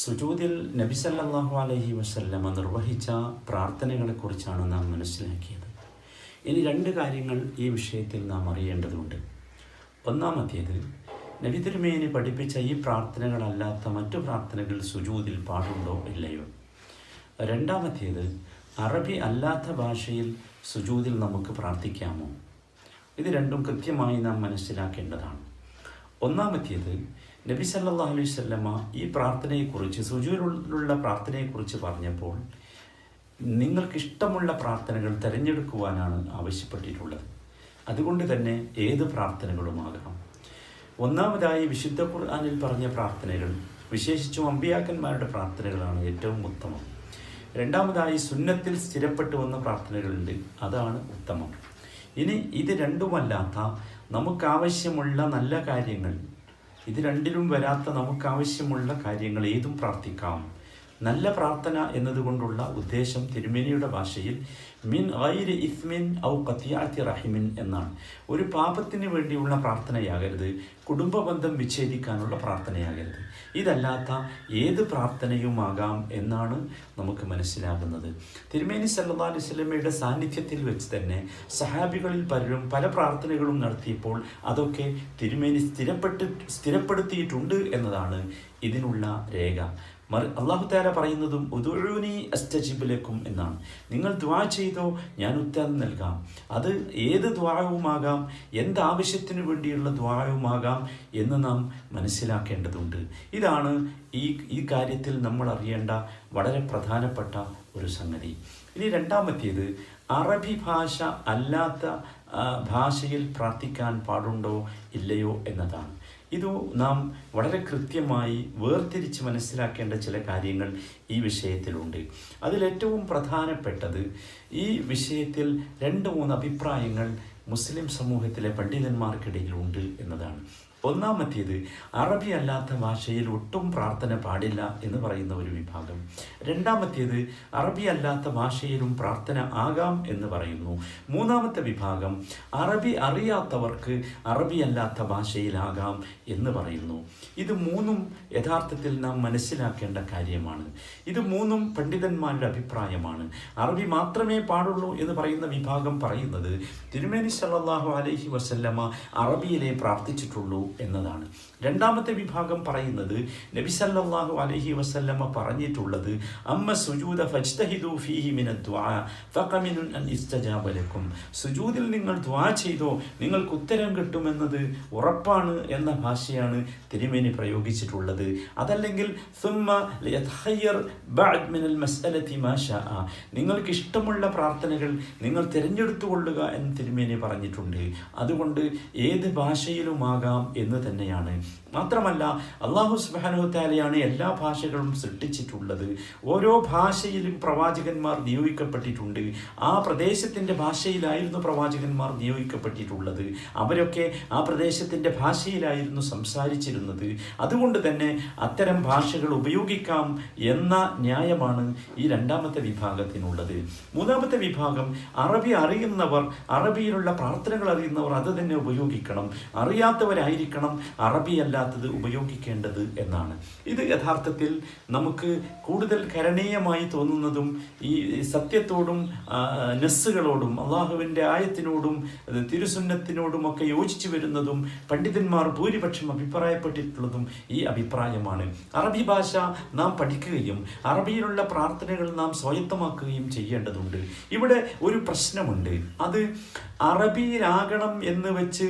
സുജൂദിൽ നബി സല്ലല്ലാഹു അലൈഹി വസല്ലമ നിർവഹിച്ച പ്രാർത്ഥനകളെക്കുറിച്ചാണ് നാം മനസ്സിലാക്കിയത്. ഇനി രണ്ട് കാര്യങ്ങൾ ഈ വിഷയത്തിൽ നാം അറിയേണ്ടതുണ്ട്. ഒന്നാമത്തേത് നബി തിരുമേനി പഠിപ്പിച്ച ഈ പ്രാർത്ഥനകളല്ലാത്ത മറ്റു പ്രാർത്ഥനകൾ സുജൂതിൽ പാടുണ്ടോ ഇല്ലയോ? രണ്ടാമത്തേത് അറബി അല്ലാത്ത ഭാഷയിൽ സുജൂതിൽ നമുക്ക് പ്രാർത്ഥിക്കാമോ? ഇത് രണ്ടും കൃത്യമായി നാം മനസ്സിലാക്കേണ്ടതാണ്. ഒന്നാമത്തേത് നബി സല്ലാ അലൈഹി വസല്ലമ ഈ പ്രാർത്ഥനയെക്കുറിച്ച് സുജൂരിലുള്ള പ്രാർത്ഥനയെക്കുറിച്ച് പറഞ്ഞപ്പോൾ നിങ്ങൾക്കിഷ്ടമുള്ള പ്രാർത്ഥനകൾ തിരഞ്ഞെടുക്കുവാനാണ് ആവശ്യപ്പെട്ടിട്ടുള്ളത്. അതുകൊണ്ട് തന്നെ ഏത് പ്രാർത്ഥനകളുമാകാം ഒന്നാമതായി വിശുദ്ധ ഖുർആാനിൽ പറഞ്ഞ പ്രാർത്ഥനകൾ വിശേഷിച്ചും അമ്പിയാക്കന്മാരുടെ പ്രാർത്ഥനകളാണ് ഏറ്റവും ഉത്തമം. രണ്ടാമതായി സുന്നത്തിൽ സ്ഥിരപ്പെട്ടു വന്ന പ്രാർത്ഥനകളുണ്ട് അതാണ് ഉത്തമം. ഇനി ഇത് രണ്ടുമല്ലാത്ത നമുക്കാവശ്യമുള്ള നല്ല കാര്യങ്ങൾ ഇത് രണ്ടിലും വരാത്ത നമുക്കാവശ്യമുള്ള കാര്യങ്ങൾ ഏതും പ്രാർത്ഥിക്കാം. നല്ല പ്രാർത്ഥന എന്നതുകൊണ്ടുള്ള ഉദ്ദേശം തിരുമേനിയുടെ ഭാഷയിൽ മിൻ ഐര് ഇസ്മിൻ ഔ കത്തിയാത്തി റഹിമിൻ എന്നാണ്. ഒരു പാപത്തിന് വേണ്ടിയുള്ള പ്രാർത്ഥനയാകരുത് കുടുംബ ബന്ധം വിച്ഛേദിക്കാനുള്ള പ്രാർത്ഥനയാകരുത്. ഇതല്ലാത്ത ഏത് പ്രാർത്ഥനയുമാകാം എന്നാണ് നമുക്ക് മനസ്സിലാകുന്നത്. തിരുമേനി സല്ലാ അലൈഹി സ്വലമയുടെ സാന്നിധ്യത്തിൽ വെച്ച് തന്നെ സഹാബികളിൽ പലരും പല പ്രാർത്ഥനകളും നടത്തിയപ്പോൾ അതൊക്കെ തിരുമേനി സ്ഥിരപ്പെട്ട് സ്ഥിരപ്പെടുത്തിയിട്ടുണ്ട് എന്നതാണ് ഇതിനുള്ള രേഖ. മറി അള്ളാഹു താര പറയുന്നതും ഉദുഴൂനി അസ്റ്റജിബിലേക്കും എന്നാണ്. നിങ്ങൾ ദ്വാ ചെയ്തോ ഞാൻ ഉത്തരം നൽകാം. അത് ഏത് ദ്വാരവുമാകാം എന്താവശ്യത്തിനു വേണ്ടിയുള്ള ദ്വാരവുമാകാം എന്ന് നാം മനസ്സിലാക്കേണ്ടതുണ്ട്. ഇതാണ് ഈ ഈ കാര്യത്തിൽ നമ്മൾ അറിയേണ്ട വളരെ പ്രധാനപ്പെട്ട ഒരു സംഗതി. ഇനി രണ്ടാമത്തേത് അറബി ഭാഷ അല്ലാത്ത ഭാഷയിൽ പ്രാർത്ഥിക്കാൻ പാടുണ്ടോ ഇല്ലയോ എന്നതാണ്. ഇത് നാം വളരെ കൃത്യമായി വേർതിരിച്ച് മനസ്സിലാക്കേണ്ട ചില കാര്യങ്ങൾ ഈ വിഷയത്തിലുണ്ട്. അതിലേറ്റവും പ്രധാനപ്പെട്ടത് ഈ വിഷയത്തിൽ രണ്ട് മൂന്ന് അഭിപ്രായങ്ങൾ മുസ്ലിം സമൂഹത്തിലെ പണ്ഡിതന്മാർക്കിടയിലുണ്ട് എന്നതാണ്. ഒന്നാമത്തേത് അറബി അല്ലാത്ത ഭാഷയിൽ ഒട്ടും പ്രാർത്ഥന പാടില്ല എന്ന് പറയുന്ന ഒരു വിഭാഗം. രണ്ടാമത്തേത് അറബി അല്ലാത്ത ഭാഷയിലും പ്രാർത്ഥന ആകാം എന്ന് പറയുന്നു. മൂന്നാമത്തെ വിഭാഗം അറബി അറിയാത്തവർക്ക് അറബി അല്ലാത്ത ഭാഷയിലാകാം എന്ന് പറയുന്നു. ഇത് മൂന്നും യഥാർത്ഥത്തിൽ നാം മനസ്സിലാക്കേണ്ട കാര്യമാണ്. ഇത് മൂന്നും പണ്ഡിതന്മാരുടെ അഭിപ്രായമാണ്. അറബി മാത്രമേ പാടുള്ളൂ എന്ന് പറയുന്ന വിഭാഗം പറയുന്നത് തിരുമേനി സല്ലാഹു അലൈഹി വസല്ലമ അറബിയിലെ പ്രാർത്ഥിച്ചിട്ടുള്ളൂ എന്നതാണ്. രണ്ടാമത്തെ വിഭാഗം പറയുന്നത് നബി സല്ലല്ലാഹു അലൈഹി വസല്ലമ പറഞ്ഞിട്ടുള്ളത് അമ്മ സുജൂദ ഫജ്തഹിദു മിന സുജൂദിൽ നിങ്ങൾ ദ്വാ ചെയ്തോ നിങ്ങൾക്ക് ഉത്തരം കിട്ടുമെന്നത് ഉറപ്പാണ് എന്ന ഭാഷയാണ് തിരുമേനി പ്രയോഗിച്ചിട്ടുള്ളത്. അതല്ലെങ്കിൽ നിങ്ങൾക്ക് ഇഷ്ടമുള്ള പ്രാർത്ഥനകൾ നിങ്ങൾ തിരഞ്ഞെടുത്തുകൊള്ളുക എന്ന് തിരുമേനി പറഞ്ഞിട്ടുണ്ട്. അതുകൊണ്ട് ഏത് ഭാഷയിലുമാകാം എന്ന് തന്നെയാണ് മാത്രമല്ല അള്ളാഹു സുബാനുത്താലയാണ് എല്ലാ ഭാഷകളും സൃഷ്ടിച്ചിട്ടുള്ളത്. ഓരോ ഭാഷയിലും പ്രവാചകന്മാർ നിയോഗിക്കപ്പെട്ടിട്ടുണ്ട്. ആ പ്രദേശത്തിന്റെ ഭാഷയിലായിരുന്നു പ്രവാചകന്മാർ നിയോഗിക്കപ്പെട്ടിട്ടുള്ളത്. അവരൊക്കെ ആ പ്രദേശത്തിന്റെ ഭാഷയിലായിരുന്നു സംസാരിച്ചിരുന്നത്. അതുകൊണ്ട് തന്നെ അത്തരം ഭാഷകൾ ഉപയോഗിക്കാം എന്ന ന്യായമാണ് ഈ രണ്ടാമത്തെ വിഭാഗത്തിനുള്ളത്. മൂന്നാമത്തെ വിഭാഗം അറബി അറിയുന്നവർ അറബിയിലുള്ള പ്രാർത്ഥനകൾ അറിയുന്നവർ അത് തന്നെ ഉപയോഗിക്കണം. അറിയാത്തവരായിരിക്കണം അറബി അല്ലാത്തത് ഉപയോഗിക്കേണ്ടത് എന്നാണ്. ഇത് യഥാർത്ഥത്തിൽ നമുക്ക് കൂടുതൽ കരണീയമായി തോന്നുന്നതും ഈ സത്യത്തോടും നെസ്സുകളോടും അള്ളാഹുവിന്റെ ആയത്തിനോടും തിരുസുന്നത്തിനോടും ഒക്കെ യോജിച്ചു വരുന്നതും പണ്ഡിതന്മാർ ഭൂരിപക്ഷം അഭിപ്രായപ്പെട്ടിട്ടുള്ളതും ഈ അഭിപ്രായമാണ്. അറബി ഭാഷ നാം പഠിക്കുകയും അറബിയിലുള്ള പ്രാർത്ഥനകൾ നാം സ്വായത്തമാക്കുകയും ചെയ്യേണ്ടതുണ്ട്. ഇവിടെ ഒരു പ്രശ്നമുണ്ട്. അത് അറബിയിലാകണം എന്ന് വെച്ച്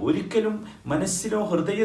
ഒരിക്കലും മനസ്സിലോ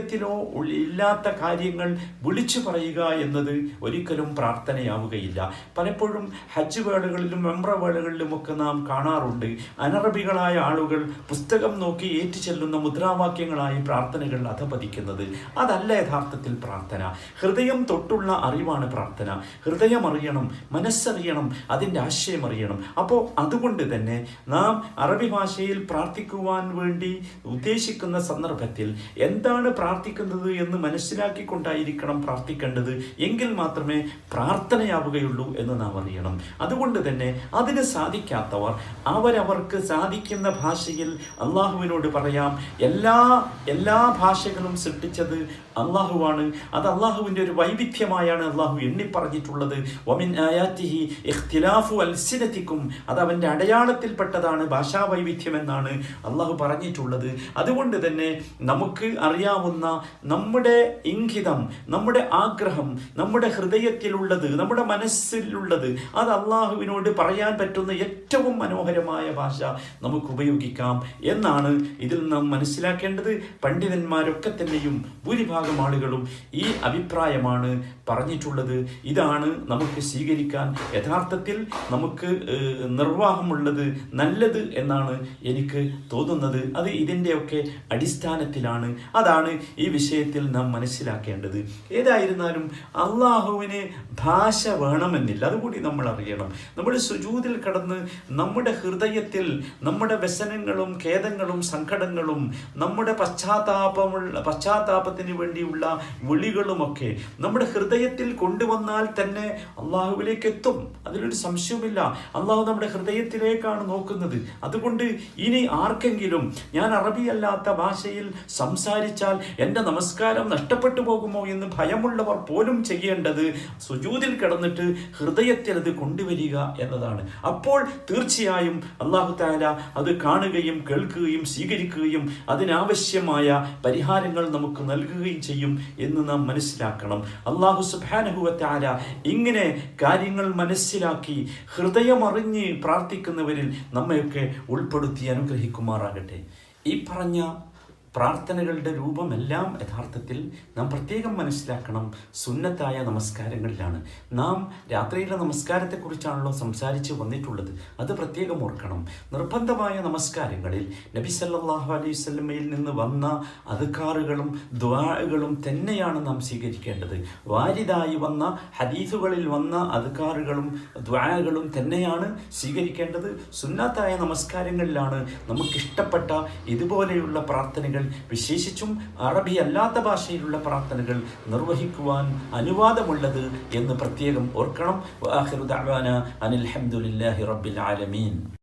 ഹൃദയത്തിലോ ഇല്ലാത്ത കാര്യങ്ങൾ വിളിച്ചു പറയുക എന്നത് ഒരിക്കലും പ്രാർത്ഥനയാവുകയില്ല. പലപ്പോഴും ഹജ്ജ് വേളകളിലും മെമ്ര വേളകളിലുമൊക്കെ നാം കാണാറുണ്ട്. അനറബികളായ ആളുകൾ പുസ്തകം നോക്കി ഏറ്റു ചെല്ലുന്ന മുദ്രാവാക്യങ്ങളായി പ്രാർത്ഥനകൾ അധപതിക്കുന്നത്. അതല്ല യഥാർത്ഥത്തിൽ പ്രാർത്ഥന. ഹൃദയം തൊട്ടുള്ള അറിവാണ് പ്രാർത്ഥന. ഹൃദയം അറിയണം മനസ്സറിയണം അതിന്റെ ആശയം അറിയണം. അപ്പോൾ അതുകൊണ്ട് തന്നെ നാം അറബി ഭാഷയിൽ പ്രാർത്ഥിക്കുവാൻ വേണ്ടി ഉദ്ദേശിക്കുന്ന സന്ദർഭത്തിൽ എന്താണ് പ്രാർത്ഥിക്കുന്നത് എന്ന് മനസ്സിലാക്കിക്കൊണ്ടായിരിക്കണം പ്രാർത്ഥിക്കേണ്ടത്. എങ്കിൽ മാത്രമേ പ്രാർത്ഥനയാവുകയുള്ളൂ എന്ന് നാം അറിയണം. അതുകൊണ്ട് തന്നെ അതിന് സാധിക്കാത്തവർ അവരവർക്ക് സാധിക്കുന്ന ഭാഷയിൽ അള്ളാഹുവിനോട് പറയാം എല്ലാ എല്ലാ ഭാഷകളും സൃഷ്ടിച്ചത് അള്ളാഹുവാണ്. അത് അള്ളാഹുവിന്റെ ഒരു വൈവിധ്യമായാണ് അള്ളാഹു എണ്ണിപ്പറഞ്ഞിട്ടുള്ളത്. ഒമിൻ ആയാറ്റിഹി ഇഖ്തിലാഫു അൽസിനത്തിക്കും. അത് അവന്റെ അടയാളത്തിൽപ്പെട്ടതാണ് ഭാഷാ വൈവിധ്യം എന്നാണ് അള്ളാഹു പറഞ്ഞിട്ടുള്ളത്. അതുകൊണ്ട് തന്നെ നമുക്ക് അറിയാവുന്ന നമ്മുടെ ഇംഗിതം നമ്മുടെ ആഗ്രഹം നമ്മുടെ ഹൃദയത്തിലുള്ളത് നമ്മുടെ മനസ്സിലുള്ളത് അത് അള്ളാഹുവിനോട് പറയാൻ പറ്റുന്ന ഏറ്റവും മനോഹരമായ ഭാഷ നമുക്ക് ഉപയോഗിക്കാം എന്നാണ് ഇതിൽ നാം മനസ്സിലാക്കേണ്ടത്. പണ്ഡിതന്മാരൊക്കെ തന്നെയും ഭൂരിഭാഗം ആളുകളും ഈ അഭിപ്രായമാണ് പറഞ്ഞിട്ടുള്ളത്. ഇതാണ് നമുക്ക് സ്വീകരിക്കാൻ യഥാർത്ഥത്തിൽ നമുക്ക് നിർവാഹമുള്ളത് നല്ലത് എന്നാണ് എനിക്ക് തോന്നുന്നത്. അത് ഇതിന്റെയൊക്കെ അടിസ്ഥാനത്തിലാണ്. അതാണ് ഈ വിഷയത്തിൽ നാം മനസ്സിലാക്കേണ്ടത് ഏതായിരുന്നാലും അള്ളാഹുവിന് ഭാഷ വേണമെന്നില്ല. അതുകൂടി നമ്മൾ അറിയണം. നമ്മൾ സുജൂതിൽ കടന്ന് നമ്മുടെ ഹൃദയത്തിൽ നമ്മുടെ വ്യസനങ്ങളും ഖേദങ്ങളും സങ്കടങ്ങളും നമ്മുടെ പശ്ചാത്താപമുള്ള പശ്ചാത്താപത്തിന് വേണ്ടിയുള്ള വിളികളുമൊക്കെ നമ്മുടെ ഹൃദയത്തിൽ കൊണ്ടുവന്നാൽ തന്നെ അള്ളാഹുവിലേക്ക് എത്തും. അതിലൊരു സംശയവുമില്ല. അള്ളാഹു നമ്മുടെ ഹൃദയത്തിലേക്കാണ് നോക്കുന്നത്. അതുകൊണ്ട് ഇനി ആർക്കെങ്കിലും ഞാൻ അറബിയല്ലാത്ത ഭാഷയിൽ സംസാരിച്ചാൽ എന്റെ നമസ്കാരം നഷ്ടപ്പെട്ടു പോകുമോ എന്ന് ഭയമുള്ളവർ പോലും ചെയ്യേണ്ടത് സുജൂതിൽ കിടന്നിട്ട് ഹൃദയത്തിൽ അത് കൊണ്ടുവരിക എന്നതാണ്. അപ്പോൾ തീർച്ചയായും അള്ളാഹു താല അത് കാണുകയും കേൾക്കുകയും സ്വീകരിക്കുകയും അതിനാവശ്യമായ പരിഹാരങ്ങൾ നമുക്ക് നൽകുകയും ചെയ്യും എന്ന് നാം മനസ്സിലാക്കണം. അള്ളാഹു സുബാനഹുവത്താല ഇങ്ങനെ കാര്യങ്ങൾ മനസ്സിലാക്കി ഹൃദയമറിഞ്ഞ് പ്രാർത്ഥിക്കുന്നവരിൽ നമ്മയൊക്കെ ഉൾപ്പെടുത്തി അനുഗ്രഹിക്കുമാറാകട്ടെ. ഈ പറഞ്ഞ പ്രാർത്ഥനകളുടെ രൂപമെല്ലാം യഥാർത്ഥത്തിൽ നാം പ്രത്യേകം മനസ്സിലാക്കണം. സുന്നത്തായ നമസ്കാരങ്ങളിലാണ്. നാം രാത്രിയിലെ നമസ്കാരത്തെക്കുറിച്ചാണല്ലോ സംസാരിച്ച് വന്നിട്ടുള്ളത്. അത് പ്രത്യേകം ഓർക്കണം. നിർബന്ധമായ നമസ്കാരങ്ങളിൽ നബി സല്ലാഹു അലൈഹി വസല്ലമയിൽ നിന്ന് വന്ന അധികാറുകളും ദ്വാകളും തന്നെയാണ് നാം സ്വീകരിക്കേണ്ടത്. വാരിതായി വന്ന ഹദീഫുകളിൽ വന്ന അധികാറുകളും ദ്വാകളും തന്നെയാണ് സ്വീകരിക്കേണ്ടത്. സുന്നത്തായ നമസ്കാരങ്ങളിലാണ് നമുക്കിഷ്ടപ്പെട്ട ഇതുപോലെയുള്ള പ്രാർത്ഥനകൾ വിശേഷിച്ചും അറബി അല്ലാത്ത ഭാഷയിലുള്ള പ്രാർത്ഥനകൾ നിർവഹിക്കുവാൻ അനുവാദമുള്ളത് എന്ന് പ്രത്യേകം ഓർക്കണം. അനിൽ ഹംദുലില്ലാഹി റബ്ബിൽ ആലമീൻ.